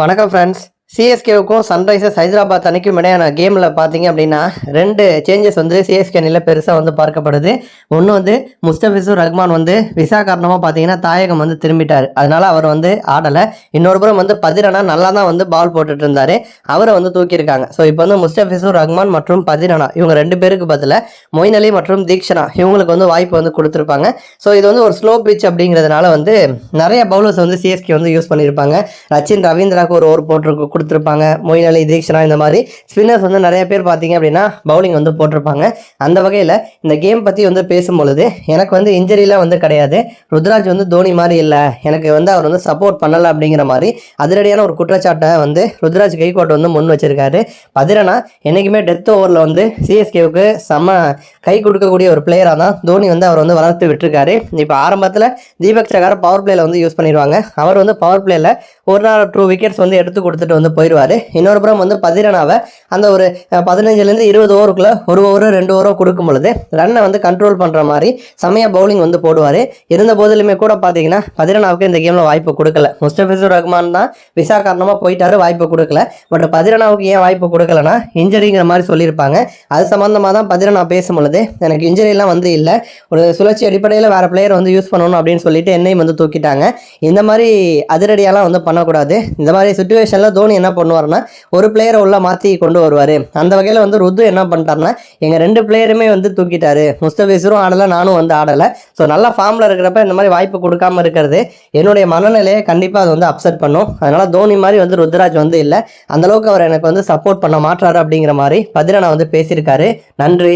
வணக்கம் friends சிஎஸ்கேவுக்கும் Sunrisers Hyderabad அணிக்கும் இடையான கேமில் பார்த்தீங்க அப்படின்னா ரெண்டு சேஞ்சஸ் வந்து சிஎஸ்கே அணியில் பெருசாக வந்து பார்க்கப்படுது. ஒன்று வந்து முஸ்தபிசூர் ரஹ்மான் வந்து விசா காரணமாக பார்த்தீங்கன்னா தாயகம் வந்து திரும்பிட்டார். அதனால் அவர் வந்து ஆடலை. இன்னொரு புறம் வந்து பதிரனா நல்லா தான் வந்து பால் போட்டுட்டு இருந்தார். அவரை வந்து தூக்கியிருக்காங்க. ஸோ இப்போ வந்து முஸ்தபிசூர் ரஹ்மான் மற்றும் பதிரனா இவங்க ரெண்டு பேருக்கு பதிலாக மொயின் அலி மற்றும் தீக்ஷனா இவங்களுக்கு வந்து வாய்ப்பு வந்து கொடுத்துருப்பாங்க. ஸோ இது வந்து ஒரு ஸ்லோ பிச் அப்படிங்கிறதுனால வந்து நிறைய பவுலர்ஸ் வந்து சிஎஸ்கே வந்து யூஸ் பண்ணியிருப்பாங்க. ரச்சின் ரவீந்திராவுக்கு ஒரு ஓவர் போட்டு கொடுத்துருப்பாங்க. மொயின் அலி தீக்ஷனா இந்த மாதிரி ஸ்பின்னர்ஸ் வந்து நிறைய பேர் பார்த்தீங்க அப்படின்னா பவுலிங் வந்து போட்டிருப்பாங்க. அந்த வகையில் இந்த கேம் பற்றி வந்து பேசும்பொழுது எனக்கு வந்து இன்ஜரிலாம் வந்து கிடையாது. ருத்ராஜ் வந்து தோனி மாதிரி இல்லை. எனக்கு வந்து அவர் வந்து சப்போர்ட் பண்ணலை அப்படிங்கிற மாதிரி அதிரடியான ஒரு குற்றச்சாட்டை வந்து ருத்ராஜ் கைகோட்டை வந்து முன் வச்சிருக்காரு. பதிரனா என்றைக்குமே டெத் ஓவரில் வந்து சிஎஸ்கேவுக்கு செம்ம கை கொடுக்கக்கூடிய ஒரு பிளேயராக தான் தோனி வந்து அவர் வந்து வளர்த்து விட்டுருக்காரு. இப்போ ஆரம்பத்தில் தீபக் சகார பவர் பிளேயில் வந்து யூஸ் பண்ணிடுவாங்க. அவர் வந்து பவர் பிளேயில் ஒரு நாள் டூ விக்கெட்ஸ் வந்து எடுத்து கொடுத்துட்டு வந்து போயிடுவார். இன்னொரு புறம் வந்து பதிரனாவை அந்த ஒரு பதினஞ்சுலேருந்து இருபது ஓவருக்குள்ளே ஒரு ஓவரோ ரெண்டு ஓவரோ கொடுக்கும் பொழுது ரன்னை வந்து கண்ட்ரோல் பண்ணுற மாதிரி செமையா பவுலிங் வந்து போடுவார். இருந்த போதிலுமே கூட பார்த்தீங்கன்னா பதிரனாவுக்கு இந்த கேமில் வாய்ப்பு கொடுக்கல. முஸ்டபிசூர் ரஹ்மான் தான் விசா காரணமாக போயிட்டாரு வாய்ப்பு கொடுக்கல. பட் பதிரனாவுக்கு ஏன் வாய்ப்பு கொடுக்கலனா இன்ஜரிங்கிற மாதிரி சொல்லியிருப்பாங்க. அது சம்மந்தமாக தான் பதிரனா பேசும் பொழுது எனக்கு இன்ஜரிலாம் வந்து இல்லை. ஒரு சுழற்சி அடிப்படையில் வேறு பிளேயர் வந்து யூஸ் பண்ணணும் அப்படின்னு சொல்லிட்டு என்னையும் வந்து தூக்கிட்டாங்க. இந்த மாதிரி அதிரடியாலாம் வந்து பண்ணக்கூடாது. இந்த மாதிரி சுச்சுவேஷனில் தோனி என்ன பண்ணுவார்னா ஒரு பிளேயரை உள்ள மாற்றி கொண்டு வருவார். அந்த வகையில் வந்து ருது என்ன பண்ணிட்டாருன்னா எங்கள் ரெண்டு பிளேயருமே வந்து தூக்கிட்டாரு. முஸ்தபீசரும் ஆடலை நானும் வந்து ஆடலை. ஸோ நல்ல ஃபார்மில் இருக்கிறப்ப இந்த மாதிரி வாய்ப்பு கொடுக்காம இருக்கிறது என்னுடைய மனநிலையை கண்டிப்பாக அது வந்து அப்செட் பண்ணும். அதனால் தோனி மாதிரி வந்து ருத்ராஜ் வந்து இல்லை. அந்தளவுக்கு அவர் எனக்கு வந்து சப்போர்ட் பண்ண மாட்டாரு அப்படிங்கிற மாதிரி பதிரனா வந்து பேசியிருக்காரு. நன்றி.